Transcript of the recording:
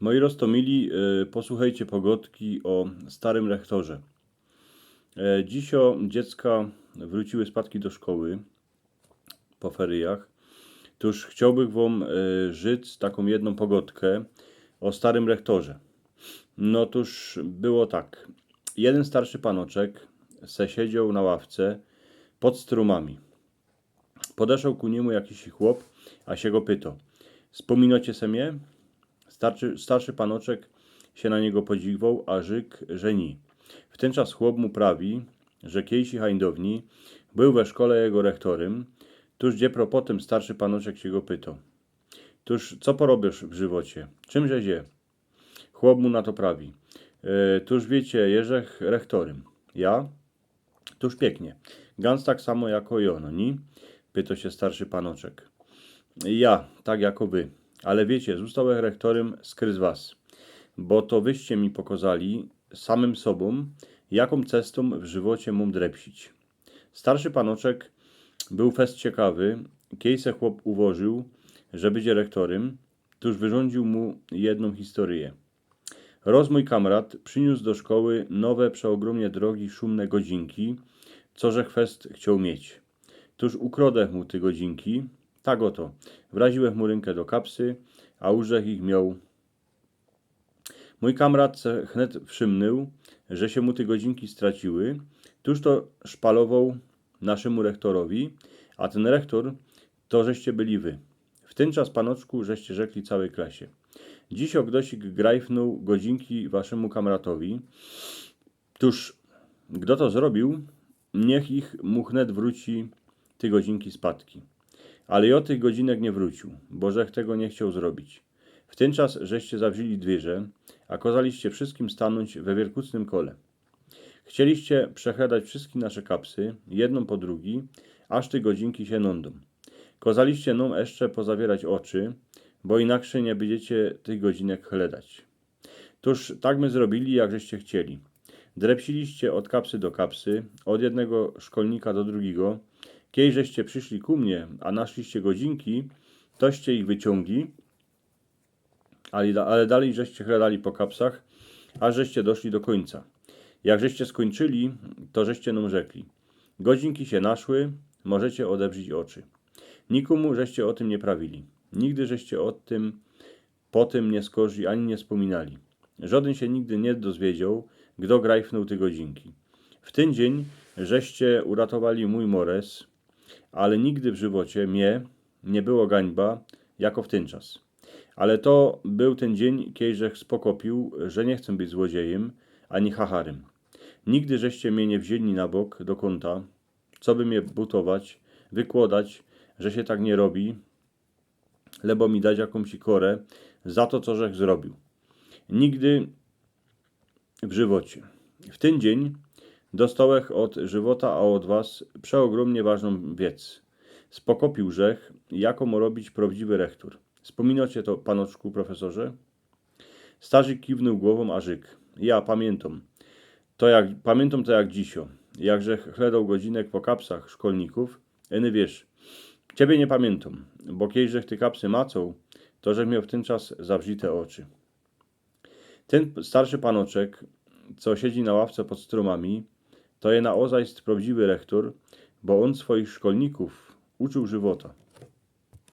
Moi roztomili, y, posłuchajcie pogodki o starym rektorze. E, Dzisio dziecka wróciły spadki do szkoły po feriach. Tuż chciałbym wam y, żyć taką jedną pogodkę o starym rektorze. No tuż było tak. Jeden starszy panoczek se siedział na ławce pod strumami. Podeszł ku niemu jakiś chłop, a się go pytał. Wspominacie se mnie? Starszy, starszy panoczek się na niego podziwał, a żyk, że ni. W ten czas chłop mu prawi, że kiejsi hańdowni był we szkole jego rektorym, tuż gdzie pro potem starszy panoczek się go pytał. Tuż co porobisz w żywocie? Czymże zie? Chłop mu na to prawi. E, tuż wiecie, jeżech rektorym. Ja? Tuż pięknie. Gans tak samo jako i ono, ni? Pyta się starszy panoczek. Ja, tak jako wy. Ale wiecie, zostałem rektorem skryz was. Bo to wyście mi pokazali samym sobą, jaką cestą w żywocie mum drepsić. Starszy panoczek był fest ciekawy, kiej se chłop ułożył, że będzie rektorem, tuż wyrządził mu jedną historię. Roz mój kamrat przyniósł do szkoły nowe, przeogromnie drogi, szumne godzinki, co że fest chciał mieć. Tuż ukrodę mu te godzinki, tak oto, wraziłem mu rękę do kapsy, a użech ich miał. Mój kamrat chnet wszymnął, że się mu te godzinki straciły, tuż to szpalował naszemu rektorowi, a ten rektor to żeście byli wy. W ten czas, panoczku, żeście rzekli całej klasie. Dziś ogdosik grajfnął godzinki waszemu kamratowi. Tuż, kto to zrobił, niech ich mu wróci ty godzinki spadki. Ale i o tych godzinek nie wrócił, bo żech tego nie chciał zrobić. W ten czas żeście zawzięli dwierze, a kozaliście wszystkim stanąć we wielkucnym kole. Chcieliście przechadać wszystkie nasze kapsy, jedną po drugi, aż te godzinki się nądą. Kozaliście nam jeszcze pozawierać oczy, bo inaczej nie będziecie tych godzinek chledać. Tuż tak my zrobili, jak żeście chcieli. Drepsiliście od kapsy do kapsy, od jednego szkolnika do drugiego. Kiedy żeście przyszli ku mnie, a naszliście godzinki, toście ich wyciągli, ale, ale dalej żeście chledali po kapsach, aż żeście doszli do końca. Jak żeście skończyli, to żeście nam rzekli. Godzinki się naszły, możecie odebrzyć oczy. Nikomu żeście o tym nie prawili. Nigdy żeście o tym po tym nie skorzy ani nie wspominali. Żaden się nigdy nie dozwiedział, kto grajfnął te godzinki. W ten dzień żeście uratowali mój mores, ale nigdy w żywocie mnie nie było gańba, jako w ten czas. Ale to był ten dzień, kiejżech spokopił, że nie chcę być złodziejem, ani hacharem. Nigdy żeście mnie nie wzięli na bok do kąta, co by mnie butować, wykładać, że się tak nie robi, lebo mi dać jakąś korę za to, co żech zrobił. Nigdy w żywocie. W ten dzień dostałech od żywota, a od was przeogromnie ważną wiec. Spokopił żech, jaką ma robić prawdziwy rektor. Wspominacie to, panoczku profesorze? Starzyk kiwnął głową, a żyk. Ja pamiętam. To jak, pamiętam to jak dzisio. Jakże chledał godzinek po kapsach szkolników. Eny wiesz, ciebie nie pamiętam, bo kiejżech ty kapsy macą, to że miał w ten czas zawrzite oczy. Ten starszy panoczek, co siedzi na ławce pod strumami, to je na ozajst prawdziwy rektor, bo on swoich szkolników uczył żywota.